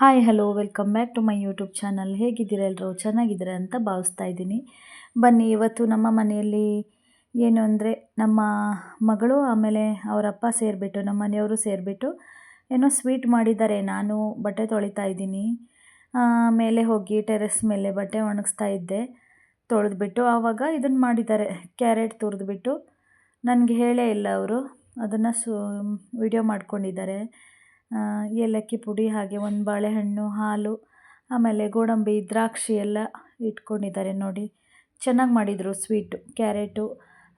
Hi hello welcome back to my YouTube channel ಹೇಗಿದ್ದೀರ ಎಲ್ಲರೂ ಚೆನ್ನಾಗಿದ್ದೀರಾ ಅಂತ ಭಾವಿಸ್ತಾ ಇದ್ದೀನಿ. ಬನ್ನಿ, ಇವತ್ತು ನಮ್ಮ ಮನೆಯಲ್ಲಿ ಏನು ಅಂದರೆ ನಮ್ಮ ಮಗಳು ಆಮೇಲೆ ಅವರಪ್ಪ ಸೇರಿಬಿಟ್ಟು, ನಮ್ಮ ಮನೆಯವರು ಸೇರಿಬಿಟ್ಟು ಏನೋ ಸ್ವೀಟ್ ಮಾಡಿದ್ದಾರೆ. ನಾನು ಬಟ್ಟೆ ತೊಳಿತಾ ಇದ್ದೀನಿ. ಮೇಲೆ ಹೋಗಿ ಟೆರೆಸ್ ಮೇಲೆ ಬಟ್ಟೆ ಒಣಗಿಸ್ತಾ ಇದ್ದೆ. ತೊಳೆದ್ಬಿಟ್ಟು ಆವಾಗ ಇದನ್ನು ಮಾಡಿದ್ದಾರೆ. ಕ್ಯಾರೆಟ್ ತುರಿದ್ಬಿಟ್ಟು. ನನಗೆ ಹೇಳೇ ಇಲ್ಲ ಅವರು. ಅದನ್ನು ಸು, ವಿಡಿಯೋ ಮಾಡ್ಕೊಂಡಿದ್ದಾರೆ. ಏಲಕ್ಕಿ ಪುಡಿ, ಹಾಗೆ ಒಂದು ಬಾಳೆಹಣ್ಣು, ಹಾಲು, ಆಮೇಲೆ ಗೋಡಂಬಿ, ದ್ರಾಕ್ಷಿ ಎಲ್ಲ ಇಟ್ಕೊಂಡಿದ್ದಾರೆ ನೋಡಿ. ಚೆನ್ನಾಗಿ ಮಾಡಿದರು ಸ್ವೀಟು, ಕ್ಯಾರೆಟು,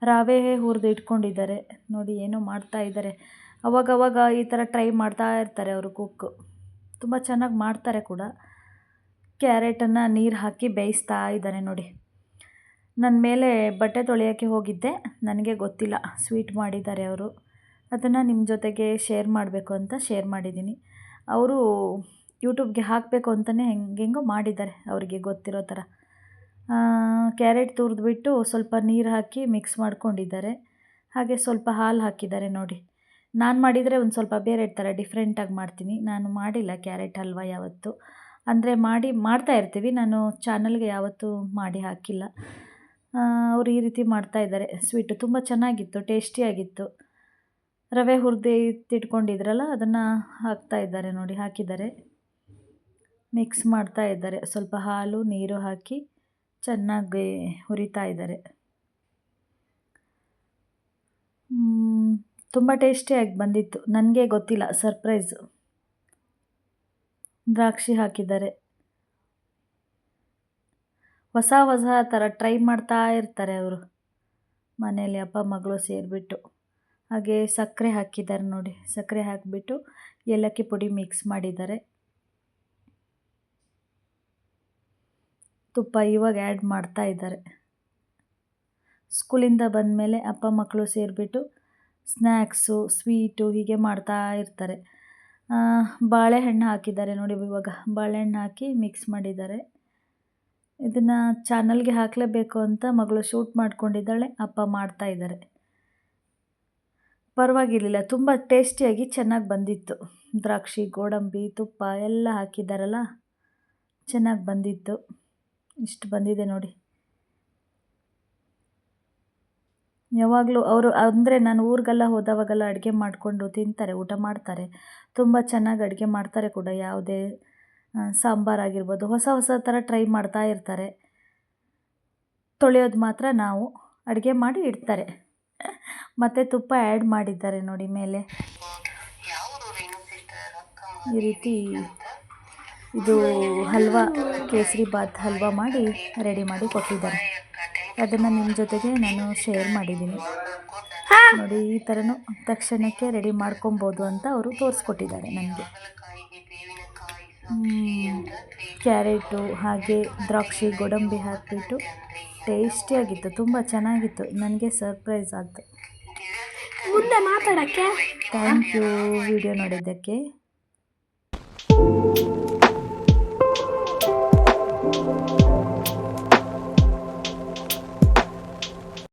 ರವೆ ಹುರಿದು ಇಟ್ಕೊಂಡಿದ್ದಾರೆ. ನೋಡಿ ಏನೋ ಮಾಡ್ತಾ ಇದ್ದಾರೆ. ಅವಾಗವಾಗ ಈ ಥರ ಟ್ರೈ ಮಾಡ್ತಾ ಇರ್ತಾರೆ ಅವರು ಕುಕ್ಕು. ತುಂಬ ಚೆನ್ನಾಗಿ ಮಾಡ್ತಾರೆ ಕೂಡ. ಕ್ಯಾರೆಟನ್ನು ನೀರು ಹಾಕಿ ಬೇಯಿಸ್ತಾ ಇದ್ದಾರೆ ನೋಡಿ. ನನ್ನ ಮೇಲೆ ಬಟ್ಟೆ ತೊಳೆಯೋಕ್ಕೆ ಹೋಗಿದ್ದೆ. ನನಗೆ ಗೊತ್ತಿಲ್ಲ ಸ್ವೀಟ್ ಮಾಡಿದ್ದಾರೆ ಅವರು. ಅದನ್ನು ನಿಮ್ಮ ಜೊತೆಗೆ ಶೇರ್ ಮಾಡಬೇಕು ಅಂತ ಶೇರ್ ಮಾಡಿದ್ದೀನಿ ಅವರು ಯೂಟ್ಯೂಬ್ಗೆ ಹಾಕಬೇಕು ಅಂತಲೇ ಹೆಂಗೆಂಗೋ ಮಾಡಿದ್ದಾರೆ ಅವರಿಗೆ ಗೊತ್ತಿರೋ ಥರ ಕ್ಯಾರೆಟ್ ತುರಿದ್ಬಿಟ್ಟು ಸ್ವಲ್ಪ ನೀರು ಹಾಕಿ ಮಿಕ್ಸ್ ಮಾಡ್ಕೊಂಡಿದ್ದಾರೆ. ಹಾಗೆ ಸ್ವಲ್ಪ ಹಾಲು ಹಾಕಿದ್ದಾರೆ ನೋಡಿ. ನಾನು ಮಾಡಿದರೆ ಒಂದು ಸ್ವಲ್ಪ ಬೇರೆ ಥರ ಡಿಫ್ರೆಂಟಾಗಿ ಮಾಡ್ತೀನಿ. ನಾನು ಮಾಡಿಲ್ಲ ಕ್ಯಾರೆಟ್ ಹಲ್ವಾ ಯಾವತ್ತು. ಅಂದರೆ ಮಾಡಿ, ಮಾಡ್ತಾ ಇರ್ತೀವಿ. ನಾನು ಚಾನಲ್ಗೆ ಯಾವತ್ತೂ ಮಾಡಿ ಹಾಕಿಲ್ಲ. ಅವರು ಈ ರೀತಿ ಮಾಡ್ತಾ ಇದ್ದಾರೆ. ಸ್ವೀಟು ತುಂಬ ಚೆನ್ನಾಗಿತ್ತು ಟೇಸ್ಟಿಯಾಗಿತ್ತು ರವೆ ಹುರಿದು ಇಟ್ಕೊಂಡಿದ್ರಲ್ಲ ಅದನ್ನು ಹಾಕ್ತಾ ಇದ್ದಾರೆ ನೋಡಿ, ಹಾಕಿದ್ದಾರೆ. ಮಿಕ್ಸ್ ಮಾಡ್ತಾ ಇದ್ದಾರೆ. ಸ್ವಲ್ಪ ಹಾಲು, ನೀರು ಹಾಕಿ ಚೆನ್ನಾಗಿ ಹುರಿತಾ ಇದ್ದಾರೆ. ತುಂಬ ಟೇಸ್ಟಿಯಾಗಿ ಬಂದಿತ್ತು. ನನಗೆ ಗೊತ್ತಿಲ್ಲ ಸರ್ಪ್ರೈಸ್ ದ್ರಾಕ್ಷಿ ಹಾಕಿದ್ದಾರೆ. ಹೊಸ ಹೊಸ ಥರ ಟ್ರೈ ಮಾಡ್ತಾ ಇರ್ತಾರೆ ಅವರು. ಮನೇಲಿ ಅಪ್ಪ, ಮಗಳು ಸೇರಿಬಿಟ್ಟು. ಹಾಗೆ ಸಕ್ಕರೆ ಹಾಕಿದ್ದಾರೆ ನೋಡಿ. ಸಕ್ಕರೆ ಹಾಕಿಬಿಟ್ಟು ಏಲಕ್ಕಿ ಪುಡಿ ಮಿಕ್ಸ್ ಮಾಡಿದ್ದಾರೆ. ತುಪ್ಪ ಇವಾಗ ಆ್ಯಡ್ ಮಾಡ್ತಾ ಇದ್ದಾರೆ. ಸ್ಕೂಲಿಂದ ಬಂದಮೇಲೆ ಅಪ್ಪ ಮಕ್ಕಳು ಸೇರಿಬಿಟ್ಟು ಸ್ನ್ಯಾಕ್ಸು ಸ್ವೀಟು ಹೀಗೆ ಮಾಡ್ತಾ ಇರ್ತಾರೆ. ಬಾಳೆಹಣ್ಣು ಹಾಕಿದ್ದಾರೆ ನೋಡಿ ಇವಾಗ. ಬಾಳೆಹಣ್ಣು ಹಾಕಿ ಮಿಕ್ಸ್ ಮಾಡಿದ್ದಾರೆ. ಇದನ್ನು ಚಾನಲ್ಗೆ ಹಾಕಲೇಬೇಕು ಅಂತ ಮಗಳು ಶೂಟ್ ಮಾಡ್ಕೊಂಡಿದ್ದಾಳೆ. ಅಪ್ಪ ಮಾಡ್ತಾ ಇದ್ದಾರೆ. ಪರವಾಗಿರಲಿಲ್ಲ. ತುಂಬ ಟೇಸ್ಟಿಯಾಗಿ ಚೆನ್ನಾಗಿ ಬಂದಿತ್ತು. ದ್ರಾಕ್ಷಿ, ಗೋಡಂಬಿ, ತುಪ್ಪ ಎಲ್ಲ ಹಾಕಿದ್ದಾರಲ್ಲ? ಚೆನ್ನಾಗಿ ಬಂದಿತ್ತು. ಇಷ್ಟು ಬಂದಿದೆ ನೋಡಿ. ಯಾವಾಗಲೂ ಅವರು ಅಂದರೆ ನಾನು ಊರಿಗೆಲ್ಲ ಹೋದವಾಗೆಲ್ಲ ಅಡುಗೆ ಮಾಡಿಕೊಂಡು ತಿಂತಾರೆ, ಊಟ ಮಾಡ್ತಾರೆ. ತುಂಬ ಚೆನ್ನಾಗಿ ಅಡುಗೆ ಮಾಡ್ತಾರೆ ಕೂಡ. ಯಾವುದೇ ಸಾಂಬಾರಾಗಿರ್ಬೋದು ಹೊಸ ಹೊಸ ಥರ ಟ್ರೈ ಮಾಡ್ತಾ ಇರ್ತಾರೆ. ತೊಳೆಯೋದು ಮಾತ್ರ ನಾವು ಅಡುಗೆ ಮಾಡಿ ಇಡ್ತಾರೆ. ಮತ್ತು ತುಪ್ಪ ಆ್ಯಡ್ ಮಾಡಿದ್ದಾರೆ ನೋಡಿ ಮೇಲೆ. ಈ ರೀತಿ ಇದು ಹಲ್ವಾ, ಕೇಸರಿ ಬಾತ್ ಹಲ್ವಾ ಮಾಡಿ ರೆಡಿ ಮಾಡಿ ಕೊಟ್ಟಿದ್ದಾರೆ. ಅದನ್ನು ನಿಮ್ಮ ಜೊತೆಗೆ ನಾನು ಶೇರ್ ಮಾಡಿದ್ದೀನಿ. ನೋಡಿ ಈ ಥರನೂ ತಕ್ಷಣಕ್ಕೆ ರೆಡಿ ಮಾಡ್ಕೊಬೋದು ಅಂತ ಅವರು ತೋರಿಸ್ಕೊಟ್ಟಿದ್ದಾರೆ ನನಗೆ. ಕ್ಯಾರೆಟು ಹಾಗೆ ದ್ರಾಕ್ಷಿ, ಗೋಡಂಬಿ ಹಾಕಿಬಿಟ್ಟು ಟೇಸ್ಟಿಯಾಗಿತ್ತು ತುಂಬ ಚೆನ್ನಾಗಿತ್ತು. ನನಗೆ ಸರ್ಪ್ರೈಸ್ ಆಯಿತು. ಮುಂದೆ ಮಾತಾಡಕ್ಕೆ? ಥ್ಯಾಂಕ್ ಯು ವಿಡಿಯೋ ನೋಡಿದ್ದಕ್ಕೆ.